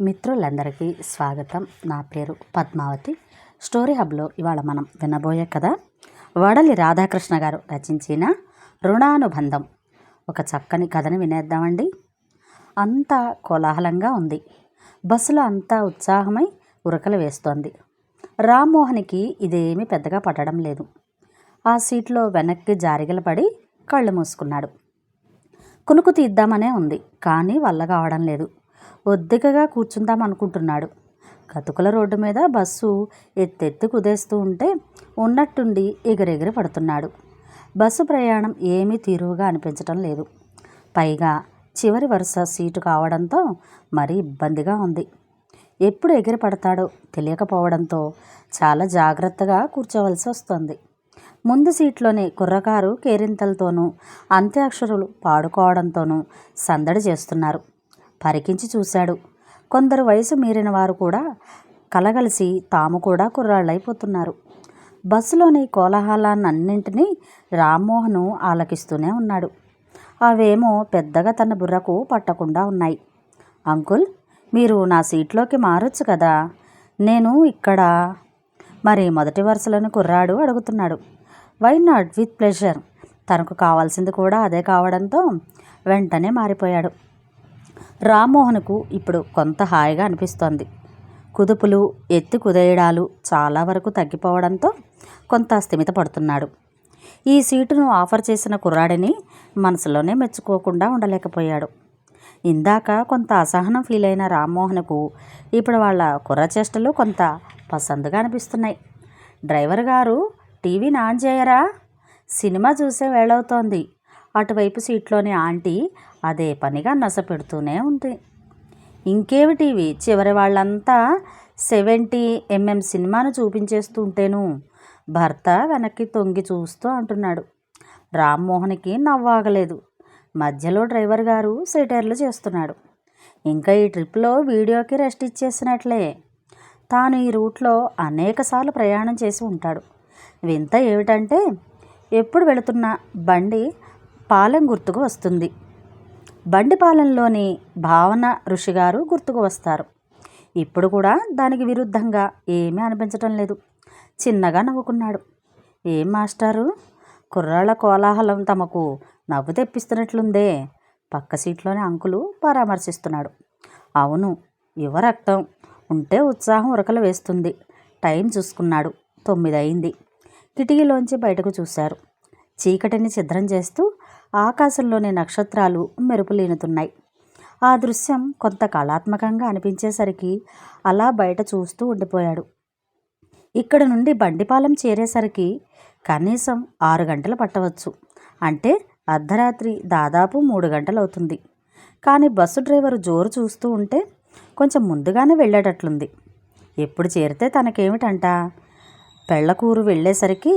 మిత్రులందరికీ స్వాగతం. నా పేరు పద్మావతి. స్టోరీ హబ్లో ఇవాళ మనం వినబోయే కథ వడలి రాధాకృష్ణ గారు రచించిన రుణానుబంధం. ఒక చక్కని కథని వినేద్దామండి. అంతా కోలాహలంగా ఉంది. బస్సులో అంతా ఉత్సాహమై ఉరకలు వేస్తోంది. రామ్మోహన్కి ఇదేమీ పెద్దగా పట్టడం లేదు. ఆ సీట్లో వెనక్కి జారిగల పడి కళ్ళు మూసుకున్నాడు. కునుకు తీద్దామనే ఉంది కానీ వల్ల కావడం లేదు. ఒద్దికగా కూర్చుందాం అనుకుంటున్నాడు. కతుకుల రోడ్డు మీద బస్సు ఎత్తెత్తి కుదేస్తూ ఉంటే ఉన్నట్టుండి ఎగిరెగిరి పడుతున్నాడు. బస్సు ప్రయాణం ఏమీ తీరువుగా అనిపించటం లేదు. పైగా చివరి వరుస సీటు కావడంతో మరీ ఇబ్బందిగా ఉంది. ఎప్పుడు ఎగిరి పడతాడో తెలియకపోవడంతో చాలా జాగ్రత్తగా కూర్చోవలసి వస్తుంది. ముందు సీట్లోనే కుర్రకారు కేరింతలతోనూ అంత్యాక్షరులు పాడుకోవడంతోనూ సందడి చేస్తున్నారు. పరికించి చూశాడు. కొందరు వయసు మీరిన వారు కూడా కలగలిసి తాము కూడా కుర్రాళ్ళైపోతున్నారు. బస్సులోని కోలాహలాన్నింటినీ రామ్మోహను ఆలకిస్తూనే ఉన్నాడు. అవేమో పెద్దగా తన బుర్రకు పట్టకుండా ఉన్నాయి. అంకుల్ మీరు నా సీట్లోకి మారొచ్చు కదా. నేను ఇక్కడ. మరి మొదటి వరుసలోని కుర్రాడు అడుగుతున్నాడు. Why not with pleasure? తనకు కావాల్సింది కూడా అదే కావడంతో వెంటనే మారిపోయాడు. రామ్మోహన్కు ఇప్పుడు కొంత హాయిగా అనిపిస్తోంది. కుదుపులు ఎత్తి కుదేయడాలు చాలా వరకు తగ్గిపోవడంతో కొంత స్థిమిత పడుతున్నాడు. ఈ సీటును ఆఫర్ చేసిన కుర్రాడిని మనసులోనే మెచ్చుకోకుండా ఉండలేకపోయాడు. ఇందాక కొంత అసహనం ఫీల్ అయిన రామ్మోహన్కు ఇప్పుడు వాళ్ళ కుర్ర చేష్టలు కొంత పసందుగా అనిపిస్తున్నాయి. డ్రైవర్ గారు టీవీని ఆన్ చేయరా సినిమా చూసే వేళవుతోంది. అటువైపు సీట్లోని ఆంటీ అదే పనిగా నసపెడుతూనే ఉంది. ఇంకేవి టీవీ చివరి వాళ్ళంతా సెవెంటీ ఎంఎం సినిమాను చూపించేస్తూ ఉంటేను భర్త వెనక్కి తొంగి చూస్తూ అంటున్నాడు. రామ్మోహన్కి నవ్వాగలేదు. మధ్యలో డ్రైవర్ గారు సెటైర్లు చేస్తున్నాడు. ఇంకా ఈ ట్రిప్లో వీడియోకి రెస్ట్ ఇచ్చేసినట్లే. తాను ఈ రూట్లో అనేకసార్లు ప్రయాణం చేసి ఉంటాడు. వింత ఏమిటంటే ఎప్పుడు వెళుతున్నా బండి పాలెం గుర్తుకు వస్తుంది. బండిపాలెంలోని భావన ఋషి గారు గుర్తుకు వస్తారు. ఇప్పుడు కూడా దానికి విరుద్ధంగా ఏమీ అనిపించటం లేదు. చిన్నగా నవ్వుకున్నాడు. ఏం మాస్టారు? కుర్రాళ్ళ కోలాహలం తమకు నవ్వు తెప్పిస్తున్నట్లుందే. పక్క సీట్లోని అంకులు పరామర్శిస్తున్నాడు. అవును యువ రక్తం. ఉంటే ఉత్సాహం ఉరకలు వేస్తుంది. టైం చూసుకున్నాడు. తొమ్మిది అయింది కిటికీలోంచి బయటకు చూశారు. చీకటిని చిద్రం చేస్తూ ఆకాశంలోని నక్షత్రాలు మెరుపులీనుతున్నాయి. ఆ దృశ్యం కొంత కళాత్మకంగా అనిపించేసరికి అలా బయట చూస్తూ ఉండిపోయాడు. ఇక్కడ నుండి బండిపాలెం చేరేసరికి కనీసం ఆరు గంటలు పట్టవచ్చు. అంటే అర్ధరాత్రి దాదాపు మూడు గంటలు అవుతుంది కానీ బస్సు డ్రైవరు జోరు చూస్తూ ఉంటే కొంచెం ముందుగానే వెళ్ళేటట్లుంది. ఎప్పుడు చేరితే తనకేమిటంట? పెళ్ళకూరు వెళ్ళేసరికి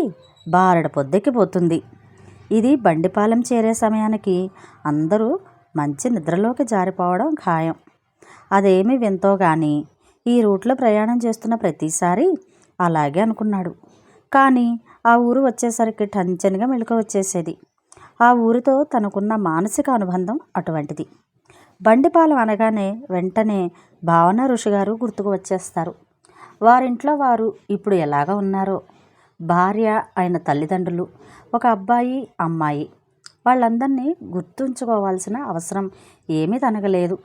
బారడ పొద్దెక్కిపోతుంది. ఇది బండిపాలెం చేరే సమయానికి అందరూ మంచి నిద్రలోకి జారిపోవడం ఖాయం. అదేమి వింతో కానీ ఈ రూట్లో ప్రయాణం చేస్తున్న ప్రతిసారి అలాగే అనుకున్నాడు. కానీ ఆ ఊరు వచ్చేసరికి టంచనిగా మెళుక వచ్చేసేది. ఆ ఊరితో తనకున్న మానసిక అనుబంధం అటువంటిది. బండిపాలెం అనగానే వెంటనే భావన ఋషిగారు గుర్తుకు వచ్చేస్తారు. వారింట్లో వారు ఇప్పుడు ఎలాగ ఉన్నారో? భార్య ఆయన తల్లిదండ్రులు ఒక అబ్బాయి అమ్మాయి. వాళ్ళందరినీ గుర్తుంచుకోవాల్సిన అవసరం ఏమీ తనగలేదు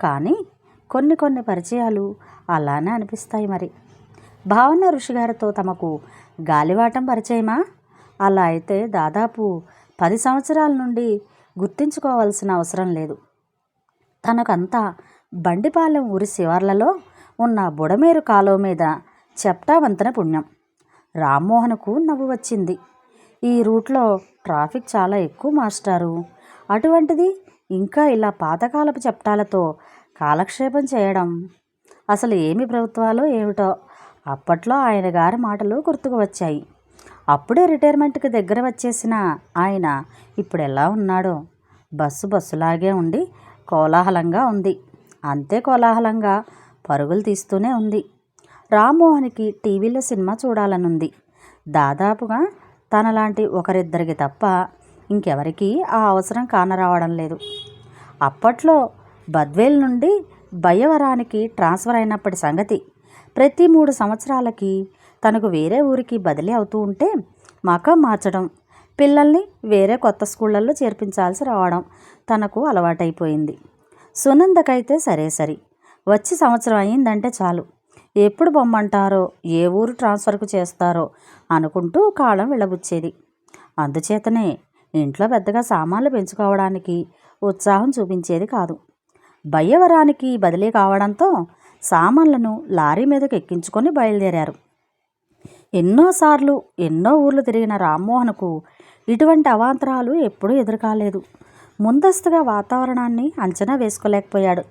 కానీ కొన్ని కొన్ని పరిచయాలు అలానే అనిపిస్తాయి మరి. భావన ఋషి గారితో తమకు గాలివాటం పరిచయమా? అలా అయితే దాదాపు పది సంవత్సరాల నుండి గుర్తించుకోవాల్సిన అవసరం లేదు. తనకంతా బండిపాలెం ఊరి శివార్లలో ఉన్న బుడమేరు కాలువ మీద చెప్టా వంతెన పుణ్యం. రామ్మోహన్కు నవ్వు వచ్చింది. ఈ రూట్లో ట్రాఫిక్ చాలా ఎక్కువ మాస్టారు అటువంటిది ఇంకా ఇలా పాతకాలపు చెప్టాలతో కాలక్షేపం చేయడం అసలు ఏమి ప్రభుత్వాలో ఏమిటో అప్పట్లో ఆయన గారి మాటలు గుర్తుకు వచ్చాయి. అప్పుడే రిటైర్మెంట్కి దగ్గర వచ్చేసిన ఆయన ఇప్పుడు ఎలా ఉన్నాడో. బస్సు బస్సులాగే ఉండి కోలాహలంగా ఉంది. అంతే కోలాహలంగా పరుగులు తీస్తూనే ఉంది. రామ్మోహన్కి టీవీలో సినిమా చూడాలనుంది. దాదాపుగా తనలాంటి ఒకరిద్దరికి తప్ప ఇంకెవరికీ ఆ అవసరం కానరావడం లేదు. అప్పట్లో బద్వేల్ నుండి బయ్యవరానికి ట్రాన్స్ఫర్ అయినప్పటి సంగతి ప్రతి మూడు సంవత్సరాలకి తనకు వేరే ఊరికి బదిలీ అవుతూ ఉంటే మకం మార్చడం పిల్లల్ని వేరే కొత్త స్కూళ్ళల్లో చేర్పించాల్సి రావడం తనకు అలవాటైపోయింది. సునందకైతే సరే సరి. వచ్చి సంవత్సరం అయిందంటే చాలు. ఎప్పుడు పొమ్మంటారో ఏ ఊరు ట్రాన్స్ఫర్కు చేస్తారో అనుకుంటూ కాలం వెళ్ళబుచ్చేది. అందుచేతనే ఇంట్లో పెద్దగా సామాన్లు పెంచుకోవడానికి ఉత్సాహం చూపించేది కాదు. బయ్యవరానికి బదిలీ కావడంతో సామాన్లను లారీ మీదకు ఎక్కించుకొని బయలుదేరారు. ఎన్నోసార్లు ఎన్నో ఊర్లు తిరిగిన రామ్మోహన్కు ఇటువంటి అవాంతరాలు ఎప్పుడూ ఎదురుకాలేదు. ముందస్తుగా వాతావరణాన్ని అంచనా వేసుకోలేకపోయాడు.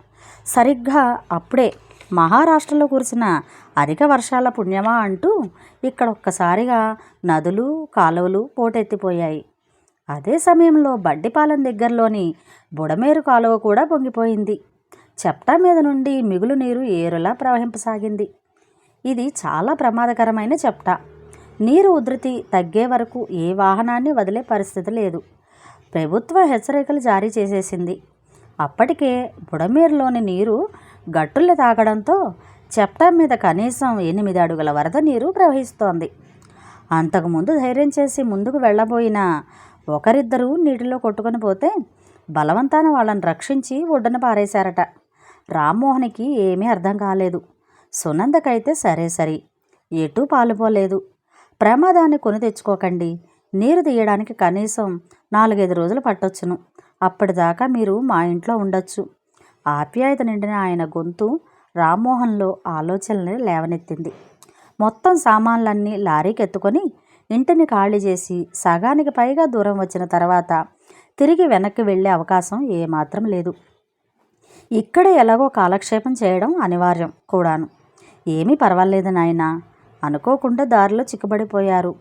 సరిగ్గా అప్పుడే మహారాష్ట్రలో కురిసిన అధిక వర్షాల పుణ్యమా అంటూ ఇక్కడ ఒక్కసారిగా నదులు కాలువలు పోటెత్తిపోయాయి. అదే సమయంలో బడ్డిపాలెం దగ్గరలోని బుడమేరు కాలువ కూడా పొంగిపోయింది. చెప్టా మీద నుండి మిగులు నీరు ఏరులా ప్రవహింపసాగింది. ఇది చాలా ప్రమాదకరమైన చెప్టా నీరు ఉధృతి తగ్గే వరకు ఏ వాహనాన్ని వదిలే పరిస్థితి లేదు. ప్రభుత్వ హెచ్చరికలు జారీ చేసేసింది. అప్పటికే బుడమేరులోని నీరు గట్టులు తాగడంతో చెప్టా మీద కనీసం ఎనిమిది అడుగుల వరద నీరు ప్రవహిస్తోంది. అంతకుముందు ధైర్యం చేసి ముందుకు వెళ్ళబోయిన ఒకరిద్దరూ నీటిలో కొట్టుకొని పోతే బలవంతాన వాళ్ళని రక్షించి ఒడ్డున పారేశారట. రామ్మోహన్కి ఏమీ అర్థం కాలేదు. సునందకైతే సరే సరి ఎటూ పాలుపోలేదు. ప్రమాదాన్ని కొని తెచ్చుకోకండి నీరు తీయడానికి కనీసం నాలుగైదు రోజులు పట్టొచ్చును. అప్పటిదాకా మీరు మా ఇంట్లో ఉండొచ్చు. ఆప్యాయత నిండిన ఆయన గొంతు రామ్మోహన్లో ఆలోచనలు లేవనెత్తింది. మొత్తం సామాన్లన్నీ లారీకి ఎత్తుకొని ఇంటిని ఖాళీ చేసి సగానికి పైగా దూరం వచ్చిన తర్వాత తిరిగి వెనక్కి వెళ్ళే అవకాశం ఏమాత్రం లేదు. ఇక్కడే ఎలాగో కాలక్షేపం చేయడం అనివార్యం కూడాను. ఏమీ పర్వాలేదు నాయన అనుకోకుండా దారిలో చిక్కుబడిపోయారు.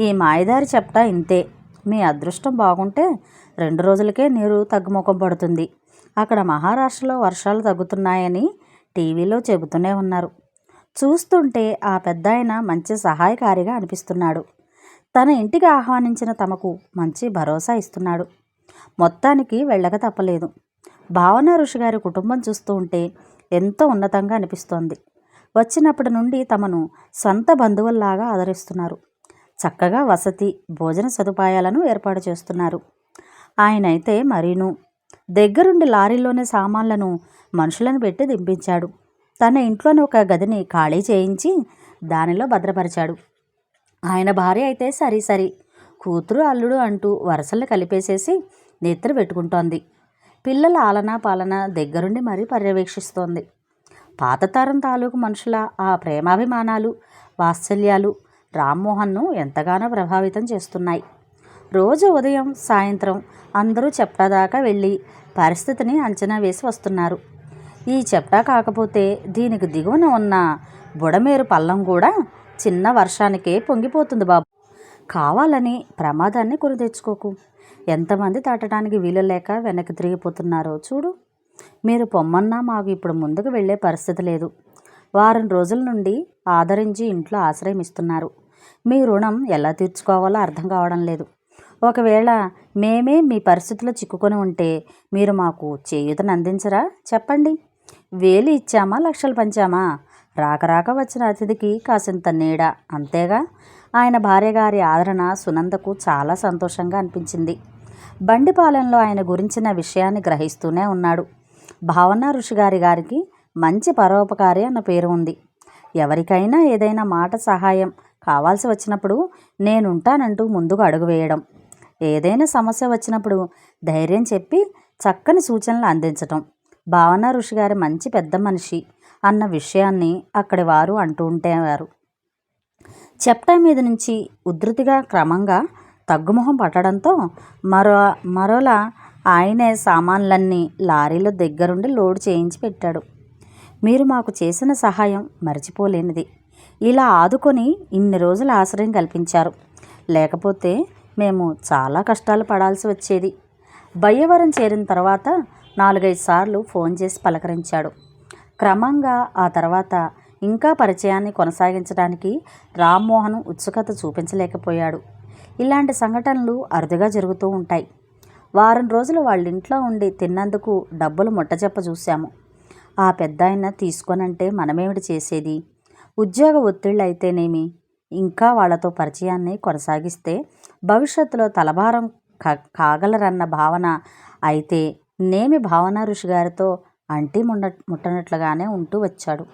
ఈ మాయదారి చెప్తా ఇంతే. మీ అదృష్టం బాగుంటే రెండు రోజులకే నీరు తగ్గుముఖం పడుతుంది. అక్కడ మహారాష్ట్రలో వర్షాలు తగ్గుతున్నాయని టీవీలో చెబుతూనే ఉన్నారు. చూస్తుంటే ఆ పెద్ద మంచి సహాయకారిగా అనిపిస్తున్నాడు. తన ఇంటికి ఆహ్వానించిన తమకు మంచి భరోసా ఇస్తున్నాడు. మొత్తానికి వెళ్ళక తప్పలేదు. భావన ఋషి గారి కుటుంబం చూస్తూ ఉంటే ఎంతో ఉన్నతంగా అనిపిస్తోంది. వచ్చినప్పటి నుండి తమను సొంత బంధువుల్లాగా ఆదరిస్తున్నారు. చక్కగా వసతి భోజన సదుపాయాలను ఏర్పాటు చేస్తున్నారు. ఆయనైతే మరీను దగ్గరుండి లారీలోనే సామాన్లను మనుషులను పెట్టి దింపించాడు. తన ఇంట్లోని ఒక గదిని ఖాళీ చేయించి దానిలో భద్రపరిచాడు. ఆయన భార్య అయితే సరి సరి కూతురు అల్లుడు అంటూ వరసలు కలిపేసేసి నెత్తిన పెట్టుకుంటోంది. పిల్లల ఆలనా పాలన దగ్గరుండి మరీ పర్యవేక్షిస్తోంది. పాతతరం తాలూకు మనుషుల ఆ ప్రేమాభిమానాలు వాత్సల్యాలు రామ్మోహన్ను ఎంతగానో ప్రభావితం చేస్తున్నాయి. రోజు ఉదయం సాయంత్రం అందరూ చెప్టాదాకా వెళ్ళి పరిస్థితిని అంచనా వేసి వస్తున్నారు. ఈ చెప్టా కాకపోతే దీనికి దిగువన ఉన్న బుడమేరు పల్లం కూడా చిన్న వర్షానికే పొంగిపోతుంది బాబు. కావాలని ప్రమాదాన్ని కొని తెచ్చుకోకు. ఎంతమంది దాటడానికి వీలు లేక వెనక్కి తిరిగిపోతున్నారో చూడు. మీరు పొమ్మన్నా మాకు ఇప్పుడు ముందుకు వెళ్ళే పరిస్థితి లేదు. వారం రోజుల నుండి ఆదరించి ఇంట్లో ఆశ్రయం ఇస్తున్నారు. మీ రుణం ఎలా తీర్చుకోవాలో అర్థం కావడం లేదు. ఒకవేళ మేమే మీ పరిస్థితిలో చిక్కుకొని ఉంటే మీరు మాకు చేయూతను అందించరా? చెప్పండి. వేలు ఇచ్చామా? లక్షలు పంచామా? రాక రాక వచ్చిన అతిథికి కాసింత నీడ. అంతేగా? ఆయన భార్యగారి ఆదరణ సునందకు చాలా సంతోషంగా అనిపించింది. బండిపాలెంలో ఆయన గురించిన విషయాన్ని గ్రహిస్తూనే ఉన్నాడు. భావన ఋషిగారి గారికి మంచి పరోపకారి అన్న పేరు ఉంది. ఎవరికైనా ఏదైనా మాట సహాయం కావాల్సి వచ్చినప్పుడు నేనుంటానంటూ ముందుకు అడుగు వేయడం. ఏదైనా సమస్య వచ్చినప్పుడు ధైర్యం చెప్పి చక్కని సూచనలు అందించటం. భావన ఋషి గారి మంచి పెద్ద మనిషి అన్న విషయాన్ని అక్కడి వారు అంటూ ఉండేవారు చెప్టా మీద నుంచి ఉధృతిగా క్రమంగా తగ్గుముఖం పట్టడంతో మరో మరోలా ఆయనే సామాన్లన్నీ లారీలో దగ్గరుండి లోడ్ చేయించి పెట్టాడు. మీరు మాకు చేసిన సహాయం మర్చిపోలేనిది. ఇలా ఆదుకొని ఇన్ని రోజులు ఆశ్రయం కల్పించారు. లేకపోతే మేము చాలా కష్టాలు పడాల్సి వచ్చేది. బయ్యవరం చేరిన తర్వాత నాలుగైదు సార్లు ఫోన్ చేసి పలకరించాడు. క్రమంగా ఆ తర్వాత ఇంకా పరిచయాన్ని కొనసాగించడానికి రామ్మోహన్ ఉత్సుకత చూపించలేకపోయాడు. ఇలాంటి సంఘటనలు అరుదుగా జరుగుతూ ఉంటాయి. వారం రోజులు వాళ్ళ ఇంట్లో ఉండి తిన్నందుకు డబ్బులు ముట్టజెప్ప చూశాము. ఆ పెద్ద ఆయన తీసుకోనంటే మనమేమిటి చేసేది? ఉద్యోగ ఒత్తిళ్ళు అయితేనేమి? ఇంకా వాళ్ళతో పరిచయాన్ని కొనసాగిస్తే భవిష్యత్తులో తలభారం కా కాగలరన్న భావన అయితే నేమి భావన ఋషి గారితో అంటి ముండ ముట్టనట్లుగానే ఉంటూ వచ్చాడు.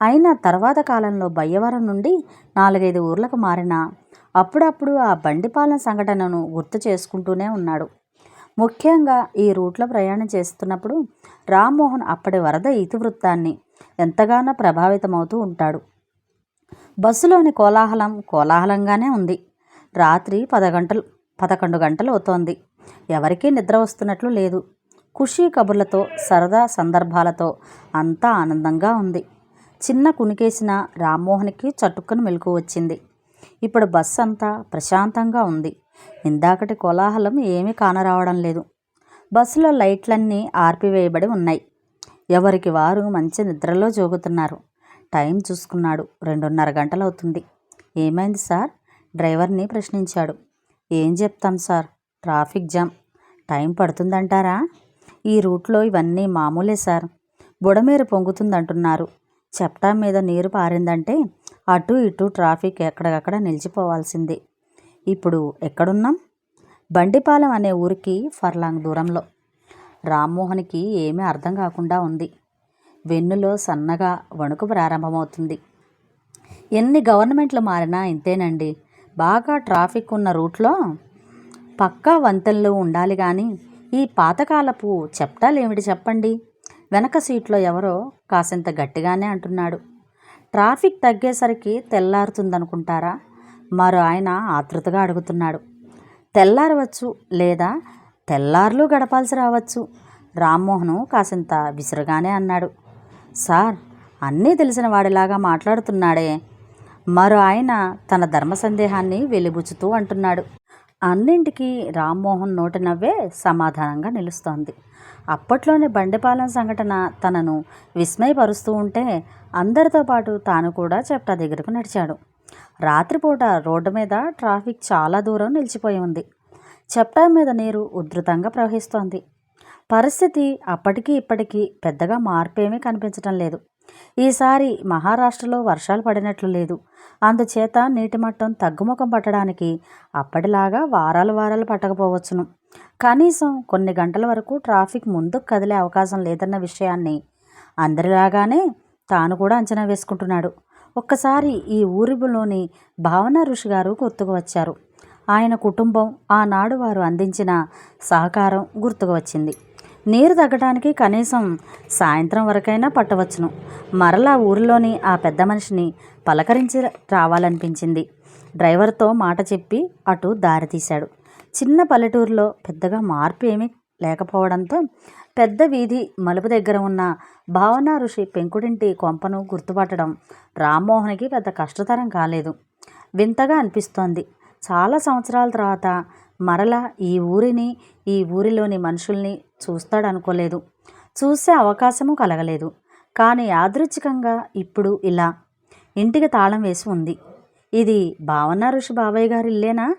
అయినా తర్వాత కాలంలో బయ్యవరం నుండి నాలుగైదు ఊర్లకు మారిన అప్పుడప్పుడు ఆ బండిపాలెం సంఘటనను గుర్తు చేసుకుంటూనే ఉన్నాడు. ముఖ్యంగా ఈ రూట్లో ప్రయాణం చేస్తున్నప్పుడు రామ్మోహన్ అప్పటి వరద ఇతివృత్తాన్ని ఎంతగానో ప్రభావితమవుతూ ఉంటాడు. బస్సులోని కోలాహలం కోలాహలంగానే ఉంది. రాత్రి పద గంటలు పదకొండు గంటలు అవుతోంది. ఎవరికీ నిద్ర వస్తున్నట్లు లేదు. ఖుషీ కబుర్లతో సరదా సందర్భాలతో అంతా ఆనందంగా ఉంది. చిన్న కునికేసిన రామ్మోహన్కి చటుక్కున మెలకు వచ్చింది. ఇప్పుడు బస్సు అంతా ప్రశాంతంగా ఉంది. ఇందాకటి కోలాహలం ఏమీ కానరావడం లేదు. బస్సులో లైట్లన్నీ ఆర్పివేయబడి ఉన్నాయి. ఎవరికి వారు మంచి నిద్రలో జోగుతున్నారు. టైం చూసుకున్నాడు. రెండున్నర గంటలవుతుంది. ఏమైంది సార్? డ్రైవర్ని ప్రశ్నించాడు. ఏం చెప్తాం సార్? Traffic jam. టైం పడుతుందంటారా? ఈ రూట్లో ఇవన్నీ మామూలే సార్. బుడమేరు పొంగుతుందంటున్నారు. చెప్టా మీద నీరు పారిందంటే అటు ఇటు ట్రాఫిక్ ఎక్కడికక్కడ నిలిచిపోవాల్సింది. ఇప్పుడు ఎక్కడున్నాం? బండిపాలెం అనే ఊరికి ఫర్లాంగ్ దూరంలో. రామ్మోహన్కి ఏమీ అర్థం కాకుండా ఉంది. వెన్నులో సన్నగా వణుకు ప్రారంభమవుతుంది. ఎన్ని గవర్నమెంట్లు మారినా ఇంతేనండి. బాగా ట్రాఫిక్ ఉన్న రూట్లో పక్కా వంతెనలు ఉండాలి కానీ ఈ పాతకాలపు చెప్టాలేమిటి చెప్పండి? వెనక సీట్లో ఎవరో కాసింత గట్టిగానే అంటున్నాడు. ట్రాఫిక్ తగ్గేసరికి తెల్లారుతుందనుకుంటారా? మరో ఆయన ఆతృతగా అడుగుతున్నాడు. తెల్లారవచ్చు లేదా తెల్లార్లు గడపాల్సి రావచ్చు. రామ్మోహను కాసింత విసురుగానే అన్నాడు. సార్ అన్నీ తెలిసిన వాడిలాగా మాట్లాడుతున్నాడే. మరో ఆయన తన ధర్మ సందేహాన్ని వెలిబుచ్చుతూ అంటున్నాడు. అన్నింటికీ రామ్మోహన్ నోటి నవ్వే సమాధానంగా నిలుస్తోంది. అప్పట్లోనే బండిపాలెం సంఘటన తనను విస్మయపరుస్తూ ఉంటే అందరితో పాటు తాను కూడా చెప్టా దగ్గరకు నడిచాడు. రాత్రిపూట రోడ్డు మీద ట్రాఫిక్ చాలా దూరం నిలిచిపోయి ఉంది. చెప్టా మీద నీరు ఉధృతంగా ప్రవహిస్తోంది. పరిస్థితి అప్పటికీ ఇప్పటికీ పెద్దగా మార్పేమీ కనిపించటం లేదు. ఈసారి మహారాష్ట్రలో వర్షాలు పడినట్లు లేదు. అందుచేత నీటి మట్టం తగ్గుముఖం పట్టడానికి అప్పటిలాగా వారాలు వారాలు పట్టకపోవచ్చును. కనీసం కొన్ని గంటల వరకు ట్రాఫిక్ ముందుకు కదిలే అవకాశం లేదన్న విషయాన్ని అందరిలాగానే తాను కూడా అంచనా వేసుకుంటున్నాడు. ఒక్కసారి ఈ ఊరిలోని భావన ఋషి గారు గుర్తుకు వచ్చారు. ఆయన కుటుంబం ఆనాడు వారు అందించిన సహకారం గుర్తుకు వచ్చింది. నీరు తగ్గడానికి కనీసం సాయంత్రం వరకైనా పట్టవచ్చును. మరలా ఊరిలోని ఆ పెద్ద మనిషిని పలకరించి రావాలనిపించింది. డ్రైవర్తో మాట చెప్పి అటు దారి తీశాడు. చిన్న పల్లెటూరులో పెద్దగా మార్పు ఏమీ లేకపోవడంతో పెద్ద వీధి మలుపు దగ్గర ఉన్న భావన ఋషి పెంకుడింటి కొంపను గుర్తుపట్టడం రామ్మోహన్కి పెద్ద కష్టతరం కాలేదు. వింతగా అనిపిస్తోంది. చాలా సంవత్సరాల తర్వాత మరలా ఈ ఊరిని ఈ ఊరిలోని మనుషుల్ని చూస్తాడనుకోలేదు. చూసే అవకాశము కలగలేదు. కానీ యాదృచ్ఛికంగా ఇప్పుడు ఇలా ఇంటికి తాళం వేసి ఉంది. ఇది భావన ఋషి బాబాయ్ గారి ఇల్లేనా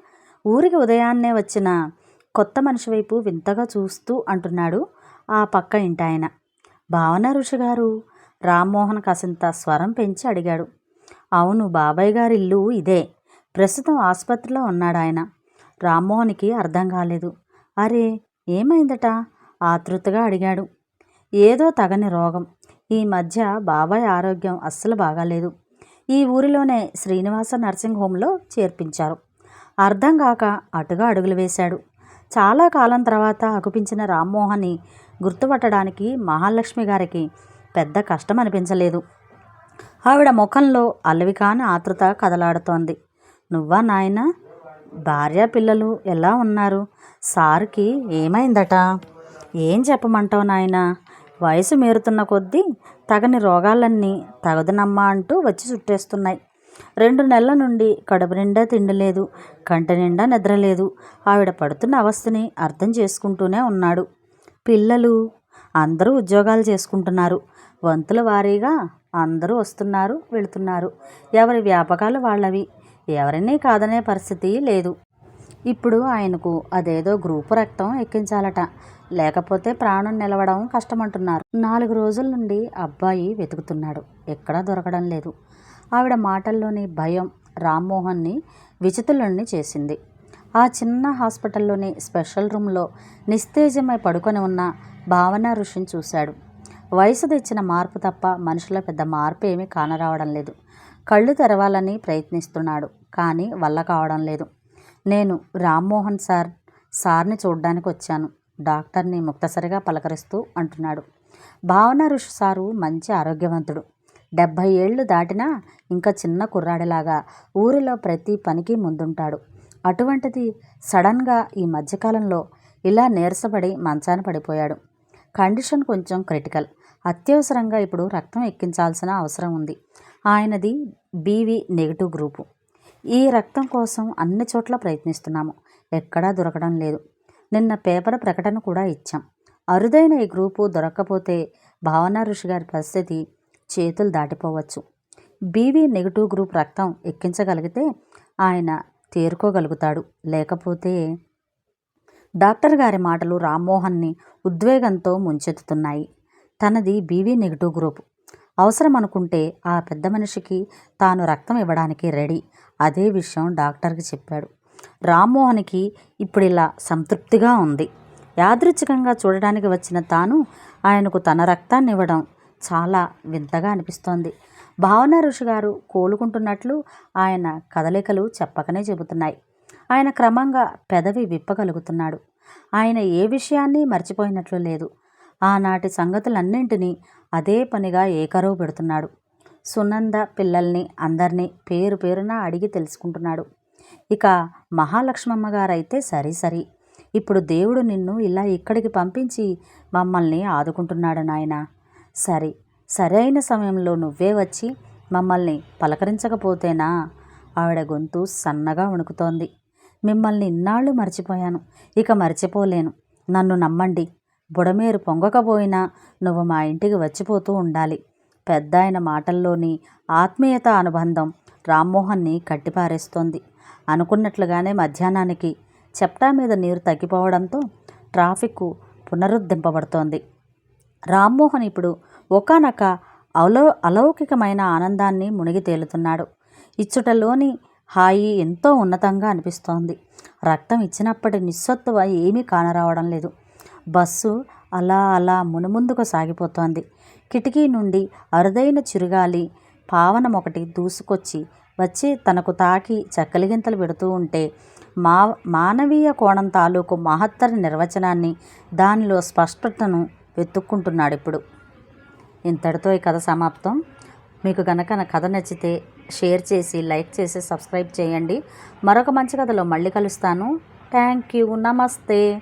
ఊరికి ఉదయాన్నే వచ్చిన కొత్త మనిషి వైపు వింతగా చూస్తూ అంటున్నాడు ఆ పక్క ఇంటాయన. భావన ఋషి గారు రామ్మోహన్ కాసింత స్వరం పెంచి అడిగాడు. అవును బాబాయ్ గారి ఇల్లు ఇదే. ప్రస్తుతం ఆసుపత్రిలో ఉన్నాడు ఆయన రామ్మోహన్కి అర్థం కాలేదు. అరే ఏమైందట? ఆతృతగా అడిగాడు. ఏదో తగని రోగం. ఈ మధ్య బాబాయ్ ఆరోగ్యం అస్సలు బాగాలేదు. ఈ ఊరిలోనే శ్రీనివాస నర్సింగ్ హోంలో చేర్పించారు. అర్థం కాక అటుగా అడుగులు వేశాడు. చాలా కాలం తర్వాత అగుపించిన రామ్మోహన్ని గుర్తుపట్టడానికి మహాలక్ష్మి గారికి పెద్ద కష్టం అనిపించలేదు. ఆవిడ ముఖంలో అలవికాని ఆతృత కదలాడుతోంది. నువ్వా నాయనా? భార్య పిల్లలు ఎలా ఉన్నారు? సార్కి ఏమైందట? ఏం చెప్పమంటావు నాయన? వయసు మేరుతున్న కొద్దీ తగని రోగాలన్నీ తగదునమ్మా అంటూ వచ్చి చుట్టేస్తున్నాయి. రెండు నెలల నుండి కడుపు నిండా తిండి లేదు కంటి నిండా నిద్ర లేదు ఆవిడ పడుతున్న అవస్థని అర్థం చేసుకుంటూనే ఉన్నాడు. పిల్లలు అందరూ ఉద్యోగాలు చేసుకుంటున్నారు. వంతుల వారీగా అందరూ వస్తున్నారు వెళుతున్నారు. ఎవరి వ్యాపకాలు వాళ్ళవి? ఎవరినీ కాదనే పరిస్థితి లేదు. ఇప్పుడు ఆయనకు అదేదో గ్రూపు రక్తం ఎక్కించాలట. లేకపోతే ప్రాణం నిలవడం కష్టమంటున్నారు. నాలుగు రోజుల నుండి అబ్బాయి వెతుకుతున్నాడు. ఎక్కడా దొరకడం లేదు. ఆవిడ మాటల్లోని భయం రామ్మోహన్ని విచితులని చేసింది. ఆ చిన్న హాస్పిటల్లోని స్పెషల్ రూమ్లో నిస్తేజమై పడుకొని ఉన్న భావన ఋషిని చూశాడు. వయసు తెచ్చిన మార్పు తప్ప మనుషుల పెద్ద మార్పు ఏమీ కానరావడం లేదు. కళ్ళు తెరవాలని ప్రయత్నిస్తున్నాడు. కానీ వల్ల కావడం లేదు. నేను రామ్మోహన్ సార్ సార్ని చూడ్డానికి వచ్చాను. డాక్టర్ని ముక్తసరిగా పలకరిస్తూ అంటున్నాడు. భావన ఋషి సారు మంచి ఆరోగ్యవంతుడు. డెబ్భై ఏళ్ళు దాటినా ఇంకా చిన్న కుర్రాడిలాగా ఊరిలో ప్రతి పనికి ముందుంటాడు. అటువంటిది సడన్గా ఈ మధ్యకాలంలో ఇలా నీరసపడి మంచాన పడిపోయాడు. కండిషన్ కొంచెం క్రిటికల్. అత్యవసరంగా ఇప్పుడు రక్తం ఎక్కించాల్సిన అవసరం ఉంది. ఆయనది బీవీ నెగిటివ్ గ్రూపు. ఈ రక్తం కోసం అన్ని చోట్ల ప్రయత్నిస్తున్నాము. ఎక్కడా దొరకడం లేదు. నిన్న పేపర్ ప్రకటన కూడా ఇచ్చాం. అరుదైన ఈ గ్రూపు దొరక్కపోతే భావన ఋషి గారి పరిస్థితి చేతులు దాటిపోవచ్చు. బీవీ నెగిటివ్ గ్రూప్ రక్తం ఎక్కించగలిగితే ఆయన తేరుకోగలుగుతాడు. లేకపోతే డాక్టర్ గారి మాటలు రామ్మోహన్ని ఉద్వేగంతో ముంచెత్తుతున్నాయి. తనది బీవీ నెగిటివ్ గ్రూప్. అవసరం అనుకుంటే ఆ పెద్ద మనిషికి తాను రక్తం ఇవ్వడానికి రెడీ. అదే విషయం డాక్టర్కి చెప్పాడు. రామ్మోహన్కి ఇప్పుడు ఇలా సంతృప్తిగా ఉంది. యాదృచ్ఛికంగా చూడడానికి వచ్చిన తాను ఆయనకు తన రక్తాన్ని ఇవ్వడం చాలా వింతగా అనిపిస్తోంది. భావన ఋషి గారు కోలుకుంటున్నట్లు ఆయన కదలికలు చెప్పకనే చెబుతున్నాయి. ఆయన క్రమంగా పెదవి విప్పగలుగుతున్నాడు. ఆయన ఏ విషయాన్ని మర్చిపోయినట్లు లేదు. ఆనాటి సంగతులన్నింటినీ అదే పనిగా ఏకరువు పెడుతున్నాడు. సునంద పిల్లల్ని అందరినీ పేరు పేరున అడిగి తెలుసుకుంటున్నాడు. ఇక మహాలక్ష్మమ్మ గారైతే సరి సరి. ఇప్పుడు దేవుడు నిన్ను ఇలా ఇక్కడికి పంపించి మమ్మల్ని ఆదుకుంటున్నాడు నాయన. సరే సరైన సమయంలో నువ్వే వచ్చి మమ్మల్ని పలకరించకపోతేనా? ఆవిడ గొంతు సన్నగా వణుకుతోంది. మిమ్మల్ని ఇన్నాళ్ళు మర్చిపోయాను. ఇక మర్చిపోలేను. నన్ను నమ్మండి. బుడమేరు పొంగకపోయినా నువ్వు మా ఇంటికి వచ్చిపోతూ ఉండాలి. పెద్ద ఆయన మాటల్లోని ఆత్మీయత అనుబంధం రామ్మోహన్ని కట్టిపారేస్తోంది. అనుకున్నట్లుగానే మధ్యాహ్నానికి చెప్టా మీద నీరు తగ్గిపోవడంతో ట్రాఫిక్ పునరుద్ధరింపబడుతోంది. రామ్మోహన్ ఇప్పుడు ఒకనొక అలౌ అలౌకికమైన ఆనందాన్ని మునిగి తేలుతున్నాడు. ఇచ్చుటలోని హాయి ఎంతో ఉన్నతంగా అనిపిస్తోంది. రక్తం ఇచ్చినప్పటి నిస్సత్తువ ఏమీ కానరావడం లేదు. బస్సు అలా అలా మునుముందుకు సాగిపోతోంది. కిటికీ నుండి అరుదైన చిరుగాలి పావనం ఒకటి దూసుకొచ్చి వచ్చి తనకు తాకి చక్కలిగింతలు పెడుతూ ఉంటే మా మానవీయ కోణం తాలూకు మహత్తర నిర్వచనాన్ని దానిలో స్పష్టతను వెతుక్కుంటున్నాడు ఇప్పుడు. ఇంతటితో ఈ కథ సమాప్తం. మీకు కనుక నా కథ నచ్చితే షేర్ చేసి లైక్ చేసి సబ్స్క్రైబ్ చేయండి. మరొక మంచి కథలో మళ్ళీ కలుస్తాను. Thank you. నమస్తే.